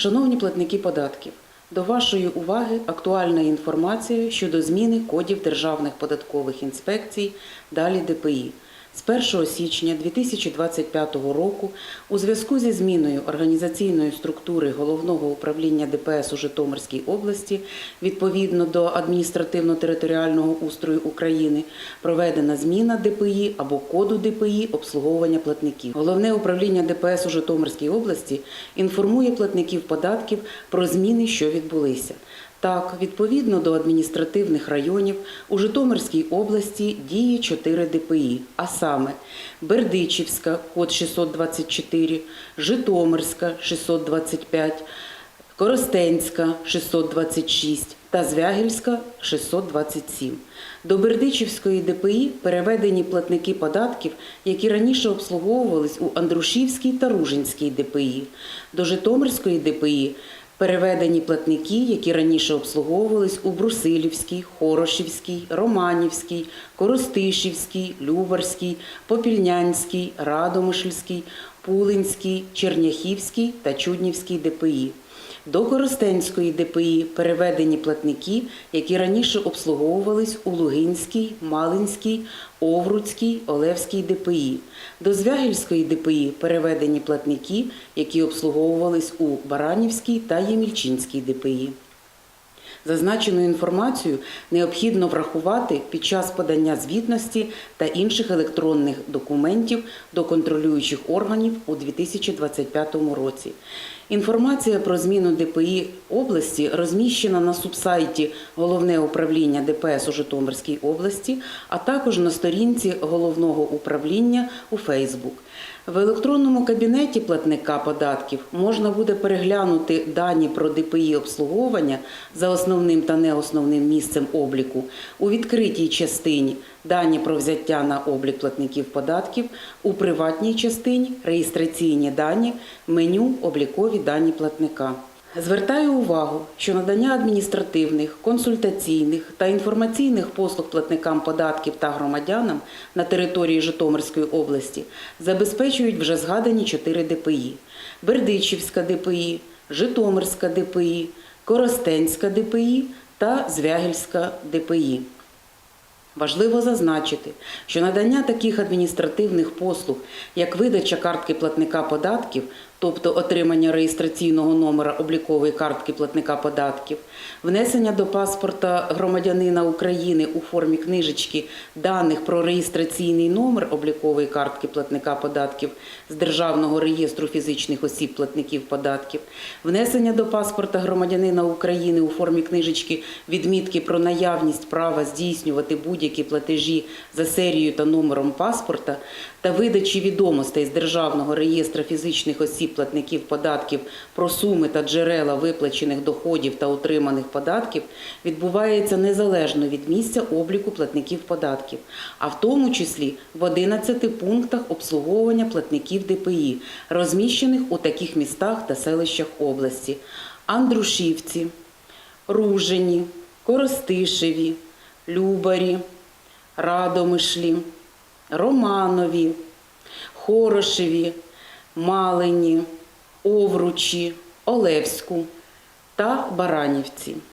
Шановні платники податків, до вашої уваги актуальна інформація щодо зміни кодів державних податкових інспекцій, далі ДПІ. З 1 січня 2025 року у зв'язку зі зміною організаційної структури головного управління ДПС у Житомирській області відповідно до адміністративно-територіального устрою України проведена зміна ДПІ або коду ДПІ обслуговування платників. Головне управління ДПС у Житомирській області інформує платників податків про зміни, що відбулися. Так, відповідно до адміністративних районів у Житомирській області діє 4 ДПІ, а саме Бердичівська, код 624, Житомирська 625, Коростенська 626 та Звягільська 627. До Бердичівської ДПІ переведені платники податків, які раніше обслуговувались у Андрушівській та Ружинській ДПІ. До Житомирської ДПІ переведені платники, які раніше обслуговувались у Брусилівській, Хорошівській, Романівській, Коростишівській, Любарській, Попільнянській, Радомишльській, Пулинській, Черняхівській та Чуднівській ДПІ. До Коростенської ДПІ переведені платники, які раніше обслуговувались у Лугинській, Малинській, Овруцькій, Олевській ДПІ. До Звягільської ДПІ переведені платники, які обслуговувались у Баранівській та Ємільчинській ДПІ. Зазначену інформацію необхідно врахувати під час подання звітності та інших електронних документів до контролюючих органів у 2025 році. Інформація про зміну ДПІ області розміщена на субсайті Головне управління ДПС у Житомирській області, а також на сторінці головного управління у Фейсбук. В електронному кабінеті платника податків можна буде переглянути дані про ДПІ обслуговування за основним та неосновним місцем обліку у відкритій частині дані про взяття на облік платників податків, у приватній частині реєстраційні дані, меню облікові дані платника. Звертаю увагу, що надання адміністративних, консультаційних та інформаційних послуг платникам податків та громадянам на території Житомирської області забезпечують вже згадані 4 ДПІ: Бердичівська ДПІ, Житомирська ДПІ, Коростенська ДПІ та Звягільська ДПІ. Важливо зазначити, що надання таких адміністративних послуг, як видача картки платника податків, тобто отримання реєстраційного номера облікової картки платника податків, внесення до паспорта громадянина України у формі книжечки даних про реєстраційний номер облікової картки платника податків з Державного реєстру фізичних осіб платників податків, внесення до паспорта громадянина України у формі книжечки відмітки про наявність права здійснювати будь-які платежі за серією та номером паспорта та видачі відомостей з Державного реєстру фізичних осіб платників податків про суми та джерела виплачених доходів та отриманих податків відбувається незалежно від місця обліку платників податків, а в тому числі в 11 пунктах обслуговування платників ДПІ, розміщених у таких містах та селищах області: Андрушівці, Ружені, Коростишеві, Любарі, Радомишлі, Романові, Хорошеві, Малині, Овручі, Олевську та Баранівці.